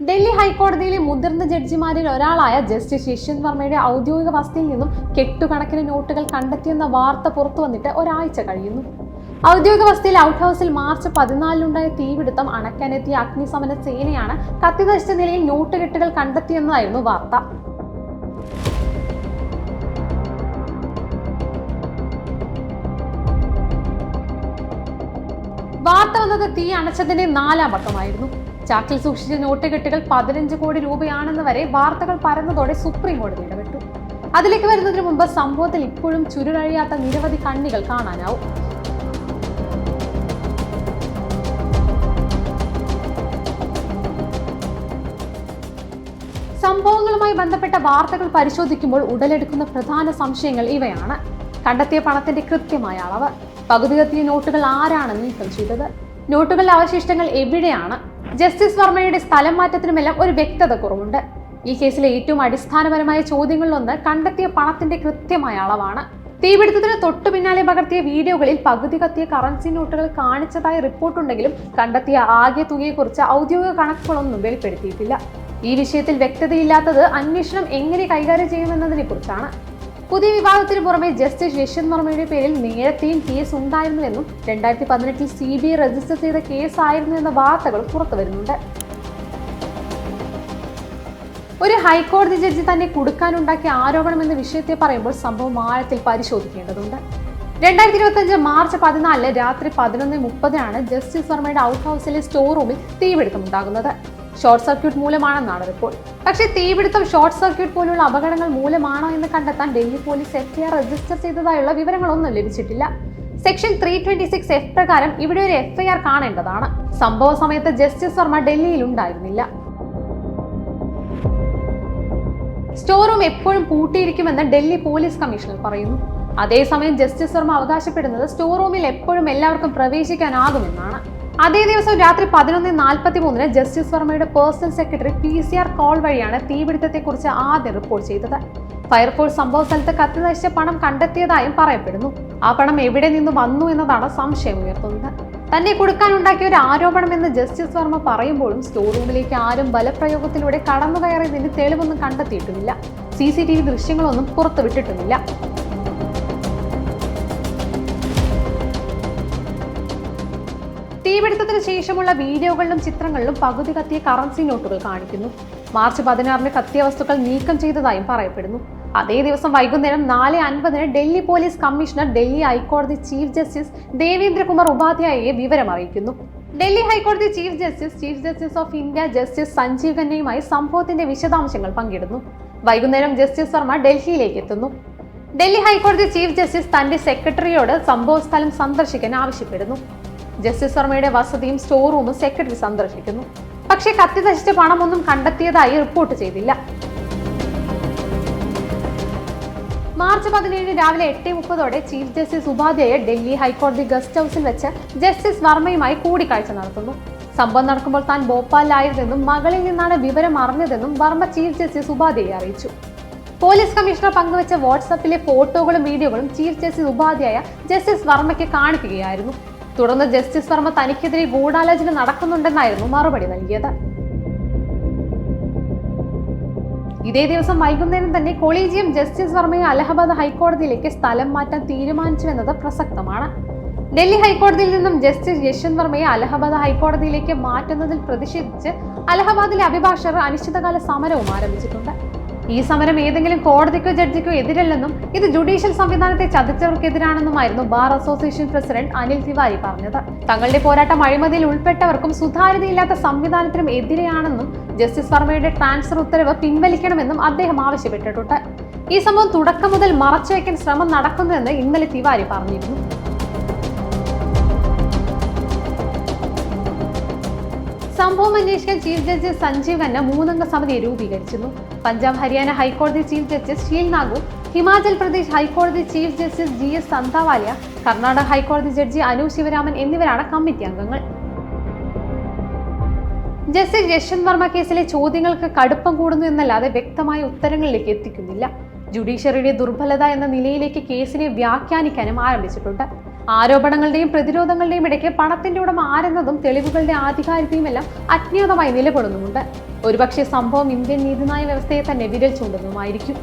ഡൽഹി ഹൈക്കോടതിയിലെ മുതിർന്ന ജഡ്ജിമാരിൽ ഒരാളായ ജസ്റ്റിസ് യശ്വന്ത് വർമ്മയുടെ ഔദ്യോഗിക വസതിയിൽ നിന്നും കെട്ടുകണക്കിന് നോട്ടുകൾ കണ്ടെത്തിയെന്ന വാർത്ത പുറത്തു വന്നിട്ട് ഒരാഴ്ച കഴിയുന്നു. ഔദ്യോഗിക വസതിയിൽ ഔട്ട് ഹൗസിൽ മാർച്ച് പതിനാലിനുണ്ടായ തീപിടുത്തം അണയ്ക്കാനെത്തിയ അഗ്നിശമന സേനയാണ് കത്തിനശിച്ച നിലയിൽ നോട്ടുകെട്ടുകൾ കണ്ടെത്തിയെന്നതായിരുന്നു വാർത്ത. വാർത്ത വന്നത് തീ അണച്ചതിന്റെ നാലാം വട്ടമായിരുന്നു ചാക്കിൽ സൂക്ഷിച്ച നോട്ട് കെട്ടുകൾ പതിനഞ്ച് കോടി രൂപയാണെന്ന് വരെ വാർത്തകൾ പരന്നതോടെ സുപ്രീം കോടതി ഇടപെട്ടു. അതിലേക്ക് വരുന്നതിന് മുമ്പ് സംഭവത്തിൽ ഇപ്പോഴും ചുരുളഴിയാത്ത നിരവധി കണ്ണികൾ കാണാനാവും. സംഭവങ്ങളുമായി ബന്ധപ്പെട്ട വാർത്തകൾ പരിശോധിക്കുമ്പോൾ ഉടലെടുക്കുന്ന പ്രധാന സംശയങ്ങൾ ഇവയാണ്. കണ്ടെത്തിയ പണത്തിന്റെ കൃത്യമായ അളവ്. പകുതി കത്തിയ നോട്ടുകൾ ആരാണ് നീക്കം ചെയ്തത്? നോട്ടുകളുടെ അവശിഷ്ടങ്ങൾ എവിടെയാണ്? ജസ്റ്റിസ് വർമ്മയുടെ സ്ഥലം മാറ്റത്തിനുമെല്ലാം ഒരു വ്യക്തത കുറവുണ്ട്. ഈ കേസിലെ ഏറ്റവും അടിസ്ഥാനപരമായ ചോദ്യങ്ങളിലൊന്ന് കണ്ടെത്തിയ പണത്തിന്റെ കൃത്യമായ അളവാണ്. തീപിടുത്തത്തിന് തൊട്ടു പിന്നാലെ പകർത്തിയ വീഡിയോകളിൽ പകുതി കത്തിയ കറൻസി നോട്ടുകൾ കാണിച്ചതായി റിപ്പോർട്ടുണ്ടെങ്കിലും കണ്ടെത്തിയ ആകെ തുകയെക്കുറിച്ച് ഔദ്യോഗിക കണക്കുകളൊന്നും വെളിപ്പെടുത്തിയിട്ടില്ല. ഈ വിഷയത്തിൽ വ്യക്തതയില്ലാത്തത് അന്വേഷണം എങ്ങനെ കൈകാര്യം ചെയ്യുമെന്നതിനെ കുറിച്ചാണ് പുതിയ വിവാദത്തിന് പുറമെ ജസ്റ്റിസ് യശ്വന്ത് വർമ്മയുടെ പേരിൽ നേരത്തെയും കേസ് ഉണ്ടായിരുന്നുവെന്നും രണ്ടായിരത്തി പതിനെട്ടിൽ സി ബി ഐ രജിസ്റ്റർ ചെയ്ത കേസായിരുന്നു എന്ന വാർത്തകൾ പുറത്തുവരുന്നുണ്ട് ഒരു ഹൈക്കോടതി ജഡ്ജി തന്നെ കുടുക്കാനുണ്ടാക്കിയ ആരോപണം എന്ന വിഷയത്തെ പറയുമ്പോൾ സംഭവം ആഴത്തിൽ പരിശോധിക്കേണ്ടതുണ്ട്. രണ്ടായിരത്തി ഇരുപത്തി അഞ്ച് മാർച്ച് പതിനാലിന് രാത്രി പതിനൊന്ന് മുപ്പതിനാണ് ജസ്റ്റിസ് വർമ്മയുടെ ഔട്ട് ഹൗസിലെ സ്റ്റോർ റൂമിൽ തീപിടുത്തം ഉണ്ടാകുന്നത് ഷോർട്ട് സർക്യൂട്ട് മൂലമാണെന്നാണ് റിപ്പോർട്ട്. പക്ഷേ തീപിടുത്തം ഷോർട്ട് സർക്യൂട്ട് പോലുള്ള അപകടങ്ങൾ മൂലമാണോ എന്ന് കണ്ടെത്താൻ ഡൽഹി പോലീസ് എഫ് രജിസ്റ്റർ ചെയ്തതായുള്ള വിവരങ്ങളൊന്നും ലഭിച്ചിട്ടില്ല. Section three twenty six F പ്രകാരം ഇവിടെ ഒരു എഫ്ഐആർ കാണേണ്ടതാണ്. സംഭവ സമയത്ത് ജസ്റ്റിസ് വർമ്മ ഡൽഹിയിൽ ഉണ്ടായിരുന്നില്ല. സ്റ്റോർ റൂം എപ്പോഴും പൂട്ടിയിരിക്കുമെന്ന് ഡൽഹി പോലീസ് കമ്മീഷണർ പറയുന്നു. അതേസമയം ജസ്റ്റിസ് വർമ്മ അവകാശപ്പെടുന്നത് സ്റ്റോർ റൂമിൽ എപ്പോഴും എല്ലാവർക്കും പ്രവേശിക്കാനാകുമെന്നാണ്. അതേ ദിവസം രാത്രി പതിനൊന്ന് നാൽപ്പത്തി മൂന്നിന് justice വർമ്മയുടെ personal secretary P C R call വഴിയാണ് തീപിടുത്തത്തെക്കുറിച്ച് ആദ്യം റിപ്പോർട്ട് ചെയ്തത്. ഫയർഫോഴ്സ് സംഭവ സ്ഥലത്ത് കത്തിനശിച്ച പണം കണ്ടെത്തിയതായും പറയപ്പെടുന്നു. ആ പണം എവിടെ നിന്ന് വന്നു എന്നതാണ് സംശയം ഉയർത്തുന്നത്. തന്നെ കൊടുക്കാനുണ്ടാക്കിയ ഒരു ആരോപണം എന്ന് ജസ്റ്റിസ് വർമ്മ പറയുമ്പോഴും സ്റ്റോർ റൂമിലേക്ക് ആരും ബലപ്രയോഗത്തിലൂടെ കടന്നു കയറിയതിന് തെളിവൊന്നും കണ്ടെത്തിയിട്ടുമില്ല. സി സി ടി വി ദൃശ്യങ്ങളൊന്നും പുറത്തുവിട്ടിട്ടുമില്ല. തീപിടുത്തത്തിന് ശേഷമുള്ള വീഡിയോകളിലും ചിത്രങ്ങളിലും പകുതി കത്തിയ കറൻസി നോട്ടുകൾ കാണിക്കുന്നു. മാർച്ച് പതിനാറിന് കത്തിയ വസ്തുക്കൾ നീക്കം ചെയ്തതായും പറയപ്പെടുന്നു. അതേ ദിവസം വൈകുന്നേരം നാല് അൻപതിന് ഡൽഹി പോലീസ് കമ്മീഷണർ ഡൽഹി ഹൈക്കോടതി ചീഫ് ജസ്റ്റിസ് ദേവേന്ദ്രകുമാർ ഉപാധ്യായയെ വിവരം അറിയിക്കുന്നു. ഡൽഹി ഹൈക്കോടതി chief justice chief justice of India justice Sanjiv ഖന്നയുമായി സംഭവത്തിന്റെ വിശദാംശങ്ങൾ പങ്കിടുന്നു. വൈകുന്നേരം ജസ്റ്റിസ് വർമ്മ ഡൽഹിയിലേക്ക് എത്തുന്നു. ഡൽഹി ഹൈക്കോടതി ചീഫ് ജസ്റ്റിസ് തന്റെ സെക്രട്ടറിയോട് സംഭവ സ്ഥലം സന്ദർശിക്കാൻ ആവശ്യപ്പെടുന്നു. ജസ്റ്റിസ് വർമ്മയുടെ വസതിയും സ്റ്റോർ റൂമും സെക്രട്ടറി സന്ദർശിക്കുന്നു. പക്ഷേ കത്തി നശിച്ച പണമൊന്നും കണ്ടെത്തിയതായി റിപ്പോർട്ട് ചെയ്തില്ല. മാർച്ച് പതിനേഴ് രാവിലെ എട്ട് മുപ്പതോടെ ചീഫ് ജസ്റ്റിസ് ഉപാധ്യായ ഡൽഹി ഹൈക്കോടതി ഗസ്റ്റ് ഹൗസിൽ വെച്ച് ജസ്റ്റിസ് വർമ്മയുമായി കൂടിക്കാഴ്ച നടത്തുന്നു. സംഭവം നടക്കുമ്പോൾ താൻ ഭോപ്പാലിലായിരുന്നെന്നും മകളിൽ നിന്നാണ് വിവരം അറിഞ്ഞതെന്നും വർമ്മ ചീഫ് ജസ്റ്റിസ് ഉപാധ്യായെ അറിയിച്ചു. പോലീസ് കമ്മീഷണർ പങ്കുവച്ച വാട്സാപ്പിലെ ഫോട്ടോകളും വീഡിയോകളും ചീഫ് ജസ്റ്റിസ് ഉപാധ്യായ ജസ്റ്റിസ് വർമ്മയ്ക്ക് കാണിക്കുകയായിരുന്നു. തുടർന്ന് ജസ്റ്റിസ് വർമ്മ തനിക്കെതിരെ ഗൂഢാലോചന നടക്കുന്നുണ്ടെന്നായിരുന്നു മറുപടി നൽകിയത്. ഇതേ ദിവസം വൈകുന്നേരം തന്നെ കൊളീജിയം ജസ്റ്റിസ് വർമ്മയെ അലഹബാദ് ഹൈക്കോടതിയിലേക്ക് സ്ഥലം മാറ്റാൻ തീരുമാനിച്ചുവെന്നത് പ്രസക്തമാണ്. ഡൽഹി ഹൈക്കോടതിയിൽ നിന്നും ജസ്റ്റിസ് യശ്വന്ത് വർമ്മയെ അലഹബാദ് ഹൈക്കോടതിയിലേക്ക് മാറ്റുന്നതിൽ പ്രതിഷേധിച്ച് അലഹബാദിലെ അഭിഭാഷകർ അനിശ്ചിതകാല സമരവും ആരംഭിച്ചിട്ടുണ്ട്. ഈ സമരം ഏതെങ്കിലും കോടതിക്കോ ജഡ്ജിക്കോ എതിരല്ലെന്നും ഇത് ജുഡീഷ്യൽ സംവിധാനത്തെ ചതിച്ചവർക്കെതിരാണെന്നുമായിരുന്നു bar association president Anil Tiwari പറഞ്ഞത്. തങ്ങളുടെ പോരാട്ടം അഴിമതിയിൽ ഉൾപ്പെട്ടവർക്കും സുതാര്യതയില്ലാത്ത സംവിധാനത്തിനും എതിരെയാണെന്നും ജസ്റ്റിസ് വർമ്മയുടെ ട്രാൻസ്ഫർ ഉത്തരവ് പിൻവലിക്കണമെന്നും അദ്ദേഹം ആവശ്യപ്പെട്ടിട്ടുണ്ട്. ഈ സംഭവം തുടക്കം മുതൽ മറച്ചുവെക്കാൻ ശ്രമം നടക്കുന്നുവെന്ന് ഇന്നലെ തിവാരി പറഞ്ഞിരുന്നു. സംഭവം അന്വേഷിക്കാൻ ചീഫ് ജസ്റ്റിസ് സഞ്ജീവ് ഖന്ന മൂന്നംഗ സമിതിയെ രൂപീകരിച്ചിരുന്നു. പഞ്ചാബ് ഹരിയാന ഹൈക്കോടതി ചീഫ് ജസ്റ്റിസ് ഷീൽ നാഗു ഹിമാചൽ പ്രദേശ് ഹൈക്കോടതി chief justice G S Sandhawalia Karnataka ഹൈക്കോടതി ജഡ്ജി അനു ശിവരാമൻ എന്നിവരാണ് കമ്മിറ്റി അംഗങ്ങൾ. ജസ്റ്റിസ് യശ്വന്ത് വർമ്മ കേസിലെ ചോദ്യങ്ങൾക്ക് കടുപ്പം കൂടുന്നു എന്നല്ലാതെ വ്യക്തമായ ഉത്തരങ്ങളിലേക്ക് എത്തിക്കുന്നില്ല. ജുഡീഷ്യറിയുടെ ദുർബലത എന്ന നിലയിലേക്ക് കേസിനെ വ്യാഖ്യാനിക്കാനും ആരംഭിച്ചിട്ടുണ്ട്. ആരോപണങ്ങളുടെയും പ്രതിരോധങ്ങളുടെയും ഇടയ്ക്ക് പണത്തിന്റെ ഉടമ ആരെന്നതും തെളിവുകളുടെ ആധികാരികതയും എല്ലാം അജ്ഞാതമായി നിലകൊള്ളുന്നുമുണ്ട് ഒരുപക്ഷെ സംഭവം ഇന്ത്യൻ നീതിന്യായ വ്യവസ്ഥയെ തന്നെ വിരൽ ചൂണ്ടുന്നതുമായിരിക്കും.